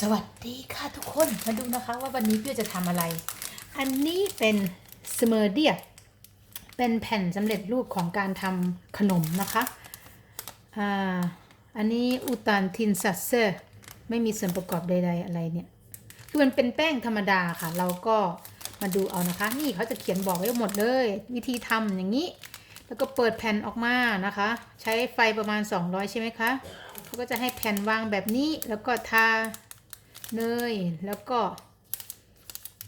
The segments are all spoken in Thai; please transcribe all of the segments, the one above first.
สวัสดีค่ะทุกคนมาดูนะคะว่าวันนี้เพื่อจะทำอะไร อันนี้เป็นสเมอร์เดียเป็นแผ่นสำเร็จรูปของการทำขนมนะคะอ่าอันนี้อุตันทินซัสเซอร์ไม่มีส่วนประกอบใดๆอะไรเนี่ยคือมันเป็นแป้งธรรมดาค่ะ เราก็มาดูเอานะคะ นี่เขาจะเขียนบอกไว้หมดเลย วิธีทำอย่างนี้ แล้วก็เปิดแผ่นออกมานะคะ ใช้ไฟประมาณ 200 ใช่ไหมคะเขาก็จะให้แผ่นวางแบบนี้แล้วก็ทา เนยแล้วก็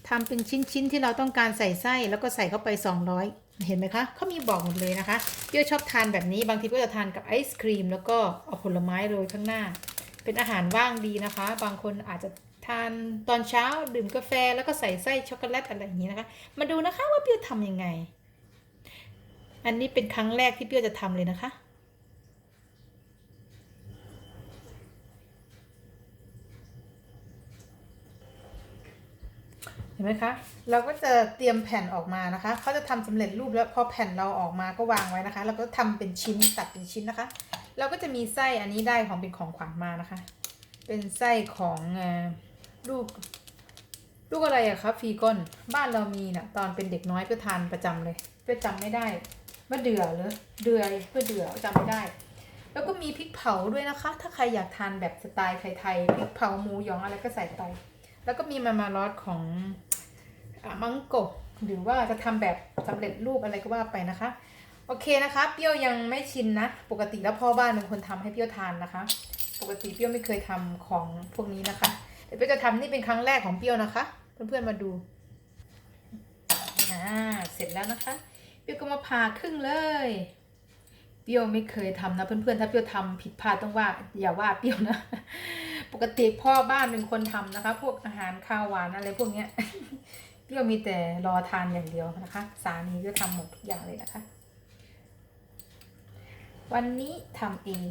ทำเป็นชิ้นๆที่เราต้องการใส่ไส้แล้วก็ใส่เข้าไป 200 เห็นไหมคะเขามีบอกหมดเลยนะคะเพี่ชอบทานแบบนี้บางทีก็จะทานกับไอศครีม แล้วก็เอาผลไม้โรยข้างหน้า เป็นอาหารว่างดีนะคะ บางคนอาจจะทานตอนเช้าดื่มกาแฟแล้วก็ใส่ไส้ช็อกโกแลตอะไรอย่างนี้นะคะ มาดูนะคะว่าเปี้ยวทำยังไง อันนี้เป็นครั้งแรกที่เปี้ยวจะทำเลยนะคะ เห็นไหมคะ เราก็จะเตรียมแผ่นออกมานะคะ เขาจะทำสำเร็จรูปแล้วพอแผ่นเราออกมาก็วางไว้นะคะ เราก็ทำเป็นชิ้นตัดเป็นชิ้นนะคะ เราก็จะมีไส้อันนี้ได้ของเป็นของขวัญมานะคะ เป็นไส้ของลูกลูกอะไรอะคะฟีกอนบ้านเรามีนะตอนเป็นเด็กน้อยก็ทานประจำเลยเพื่อจำไม่ได้มะเดื่อหรือเดือยเพื่อเดือจำไม่ได้ แล้วก็มีพริกเผาด้วยนะคะ ถ้าใครอยากทานแบบสไตล์ไทยๆพริกเผาหมูหยองอะไรก็ใส่ไป แล้วก็มีมามารอสของอะมังโกหรือว่าจะทำแบบสำเร็จรูปอะไรก็ว่าไปนะคะ โอเคนะคะ เปรี้ยวยังไม่ชินนะ ปกติแล้วพ่อบ้านเป็นคนทำให้เปรี้ยวทานนะคะ ปกติเปรี้ยวไม่เคยทำของพวกนี้นะคะเดี๋ยวเปรี้ยวจะทำนี่เป็นครั้งแรกของเปรี้ยวนะคะ เพื่อนๆมาดูอ่าเสร็จแล้วนะคะ เปรี้ยวก็มาผ่าครึ่งเลยเปรี้ยวไม่เคยทำนะเพื่อนๆถ้าเปรี้ยวทำผิดพลาดต้องว่าอย่าว่าเปรี้ยวนะ ปกติพ่อบ้านเป็นคนทำนะคะ พวกอาหารข้าวหวานอะไรพวกเนี้ยเปรี้ยวมีแต่รอทานอย่างเดียวนะคะ สามีก็ทำหมดทุกอย่างเลยนะคะ วันนี้ทำเอง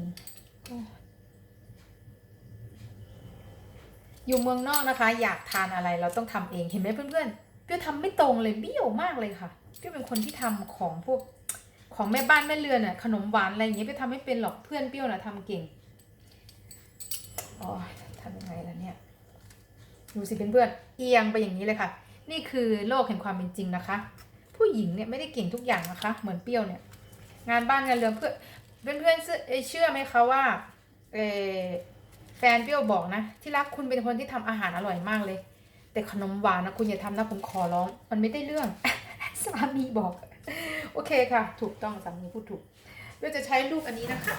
อยู่เมืองนอกนะคะ อยากทานอะไรเราต้องทำเองเห็นไหมเพื่อนๆเปรี้ยวทำไม่ตรงเลยเบี้ยวมากเลยค่ะเปรี้ยวเป็นคนที่ทำของพวกของแม่บ้านแม่เรือนน่ะขนมหวานอะไรอย่างเงี้ยเปรี้ยวทำไม่เป็นหรอกเพื่อนเปรี้ยวน่ะทำเก่ง อ๋อทำยังไงล่ะเนี่ยดูสิเพื่อนๆเอียงไปอย่างนี้เลยค่ะ นี่คือโลกแห่งความเป็นจริงนะคะ ผู้หญิงเนี่ยไม่ได้เก่งทุกอย่างนะคะ เหมือนเปรี้ยวเนี่ย งานบ้านงานเรือนเพื่อนเพื่อนๆเชื่อไหมคะว่าเอแฟนเปรี้ยวบอกนะ ที่รักคุณเป็นคนที่ทำอาหารอร่อยมากเลย แต่ขนมหวานนะคุณอย่าทำนะผมขอร้อง มันไม่ได้เรื่องสามีบอก โอเคค่ะ ถูกต้องสามีพูดถูกเรี้ยวจะใช้ลูกอันนี้นะคะ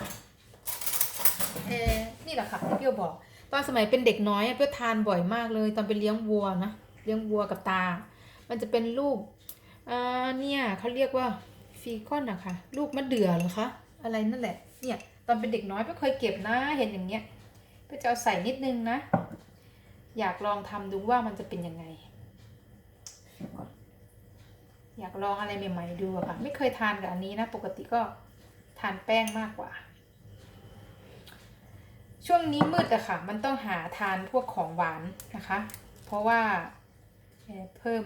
เออนี่แหละค่ะที่เปียวบอก ตอนสมัยเป็นเด็กน้อยเปียวทานบ่อยมากเลย ตอนไปเลี้ยงวัวนะเลี้ยงวัวกับตา มันจะเป็นลูกอ่าเนี่ยเขาเรียกว่าฟีคอนอะค่ะลูกมะเดื่อเหรอคะอะไรนั่นแหละ เนี่ยตอนเป็นเด็กน้อยเปรี้ยวเคยเก็บนะเห็นอย่างเงี้ยเปรี้ยวจะเอาใส่นิดนึงนะ อยากลองทำดูว่ามันจะเป็นยังไง อยากลองอะไรใหม่ ๆ ดูอะค่ะ ไม่เคยทานกับอันนี้นะ ปกติก็ทานแป้งมากกว่า ช่วงนี้มืดอะค่ะ มันต้องหาทานพวกของหวานนะคะ เพราะว่าเพิ่ม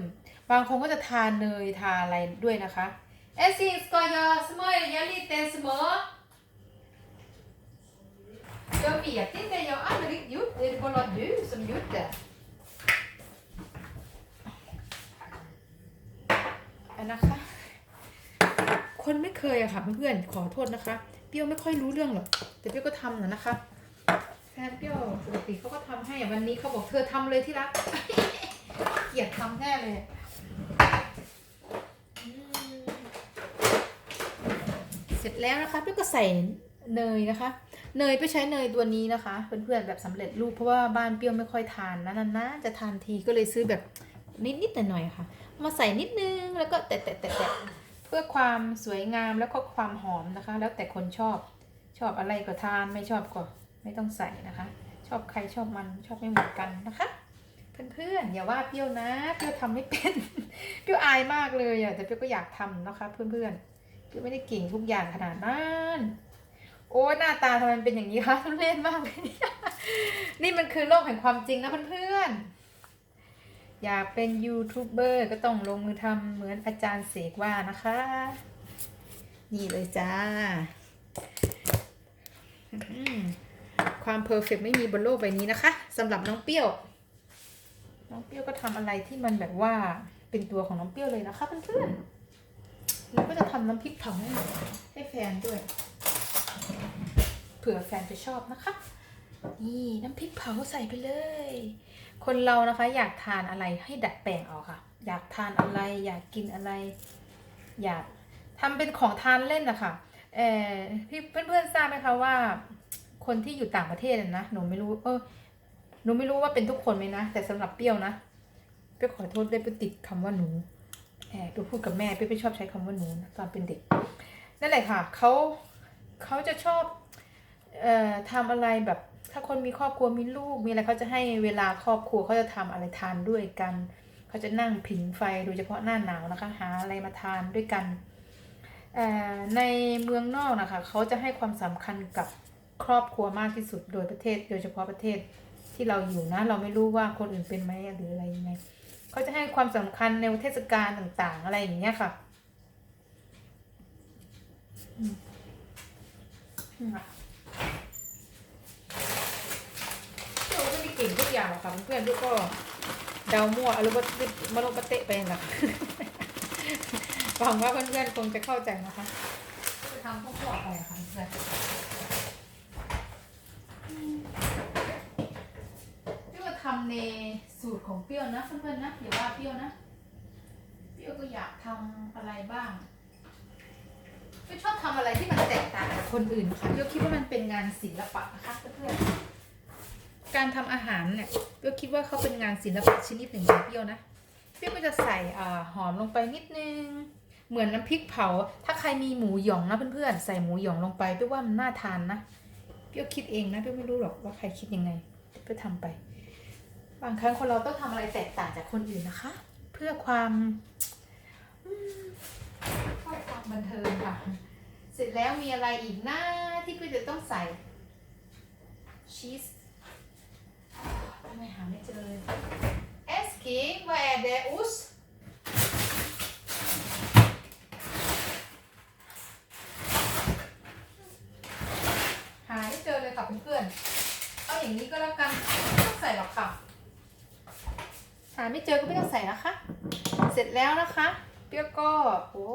บางคนก็จะทานเนยทานอะไรด้วยนะคะเอซิสกอยาสมอยยาลิเตสมอ Jag vet inte, jag har aldrig gjort det. Det var bara du som gjort det. อันนะคะ คนไม่เคยอะค่ะเพื่อนๆ ขอโทษนะคะ เปรี้ยวไม่ค่อยรู้เรื่องหรอก แต่เปรี้ยวก็ทำนะนะคะ แฟนเปรี้ยวปกติเขาก็ทำให้วันนี้เขาบอกเธอทำเลยที่รัก เกลียดทำแน่เลยเสร็จแล้วนะคะเปรี้ยวก็ใส่เนยนะคะ เนยไปใช้เนยตัวนี้นะคะเพื่อนๆแบบสำเร็จรูปเพราะว่าบ้านเปรี้ยวไม่ค่อยทานนะนานๆจะทานทีก็เลยซื้อแบบนิดๆหน่อยๆค่ะ มาใส่นิดนึงแล้วก็แตะแตะแตะแตะเพื่อความสวยงามแล้วก็ความหอมนะคะ แล้วแต่คนชอบชอบอะไรก็ทานไม่ชอบก็ ไม่ต้องใส่นะคะ ชอบใครชอบมันชอบไม่เหมือนกันนะคะ เพื่อนๆอย่าว่าเปรี้ยวนะเปรี้ยวทำไม่เป็นเปรี้ยวอายมากเลยอะแต่เปรี้ยวก็อยากทำนะคะ เพื่อนๆเปรี้ยวไม่ได้เก่งทุกอย่างขนาดนั้นโอ้หน้าตาทำไมเป็นอย่างนี้คะทุเล่นมากเลยนี่มันคือโลกแห่งความจริงนะเพื่อนๆอยากเป็นยูทูบเบอร์ก็ต้องลงมือทำเหมือนอาจารย์เสกว่านะคะ นี่เลยจ้า ความเพอร์เฟกไม่มีบนโลกใบนี้นะคะสำหรับน้องเปรี้ยว น้องเปรี้ยวก็ทำอะไรที่มันแบบว่าเป็นตัวของน้องเปรี้ยวเลยนะคะเพื่อนๆแล้วก็จะทำน้ำพริกเผาให้ให้แฟนด้วย เผื่อแฟนจะชอบนะคะ นี่น้ำพริกเผาใส่ไปเลย คนเรานะคะอยากทานอะไรให้ดัดแปลงเอาค่ะ อยากทานอะไรอยากกินอะไร อยากทำเป็นของทานเล่นนะคะเออพี่เพื่อนๆทราบไหมคะว่า คนที่อยู่ต่างประเทศน่ะนะหนูไม่รู้ เออหนูไม่รู้ว่าเป็นทุกคนไหมนะแต่สำหรับเปรี้ยวนะเปรี้ยวขอโทษได้ไปติดคำว่าหนูแอบไปพูดกับแม่เปรี้ยวไม่ชอบใช้คำว่าหนูนะตอนเป็นเด็กนั่นแหละค่ะเขาเขาจะชอบเอ่อทำอะไรแบบ ถ้าคนมีครอบครัวมีลูกมีอะไรเขาจะให้เวลาครอบครัวเขาจะทำอะไรทานด้วยกันเขาจะนั่งผิงไฟโดยเฉพาะหน้าหนาวนะคะหาอะไรมาทานด้วยกันในเมืองนอกนะคะเขาจะให้ความสำคัญกับ ครอบครัวมากที่สุดโดยประเทศ โดยเฉพาะประเทศที่เราอยู่นะ เราไม่รู้ว่าคนอื่นเป็นไหมหรืออะไรยังไงเขาจะให้ความสำคัญในเทศกาลต่างๆ อะไรอย่างเงี้ยค่ะอืมอืมค่ะเพื่อนก็ไม่ได้เก่งทุกอย่างหรอกค่ะเพื่อนๆด้วยก็เดามั่วอารมณ์มาลงปะเตะไปนะคะหวังว่าเพื่อนๆคงจะเข้าใจนะคะจะทำพวกพวกอะไรค่ะเพื่อน เปรี้ยวทำในสูตรของเปรี้ยวนะเพื่อนๆนะอย่าว่าเปรี้ยวนะ เปรี้ยวก็อยากทำอะไรบ้างเปรี้ยวชอบทำอะไรที่มันแตกต่างจากคนอื่นค่ะเปรี้ยวคิดว่ามันเป็นงานศิลปะนะคะเพื่อนๆการทำอาหารเนี่ยเปรี้ยวคิดว่าเขาเป็นงานศิลปะชนิดหนึ่งของเปรี้ยวนะเปรี้ยวก็จะใส่หอมลงไปนิดนึง เหมือนน้ำพริกเผา ถ้าใครมีหมูหยองนะเพื่อนๆ ใส่หมูหยองลงไปเปรี้ยวว่ามันน่าทานนะ เปี้ยวคิดเองนะเปี้ยวไม่รู้หรอกว่าใครคิดยังไงเปี้ยวทำไป บางครั้งคนเราต้องทำอะไรแตกต่างจากคนอื่นนะคะ เพื่อความเพื่อความบันเทิงค่ะ เสร็จแล้วมีอะไรอีกนะที่เปี้ยวจะต้องใส่ชีสทำไมหาไม่เจอเลย Eskil vad är det ost หาไม่ เอเลยค่ะเพื่อนๆ เอาอย่างนี้ก็แล้วกันไม่ต้องใส่หรอกค่ะหาไม่เจอก็ไม่ต้องใส่นะคะ เสร็จแล้วนะคะ เปรี้ยวก็โอ้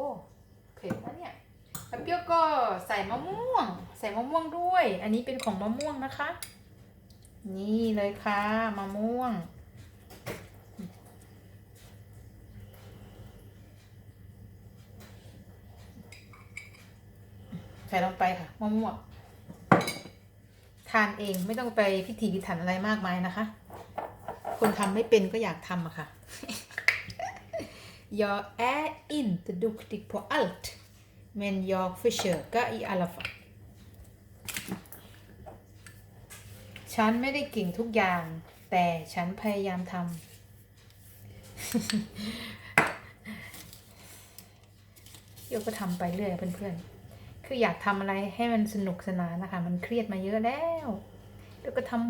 เผ็ดนะเนี่ยแล้วเปรี้ยวก็ใส่มะม่วง ใส่มะม่วงด้วย อันนี้เป็นของมะม่วงนะคะ นี่เลยค่ะมะม่วงใส่ลงไปค่ะมะม่วง ทานเองไม่ต้องไปพิถีพิถันอะไรมากมายนะคะ คนทำไม่เป็นก็อยากทำอะค่ะ Jag är inte duktig på allt men jag försöker i alla fall ฉันไม่ได้เก่งทุกอย่าง แต่ฉันพยายามทำโยก็ทำไปเรื่อยเพื่อนๆ คืออยากทำอะไรให้มันสนุกสนานนะคะ มันเครียดมาเยอะแล้วแล้วก็ทำ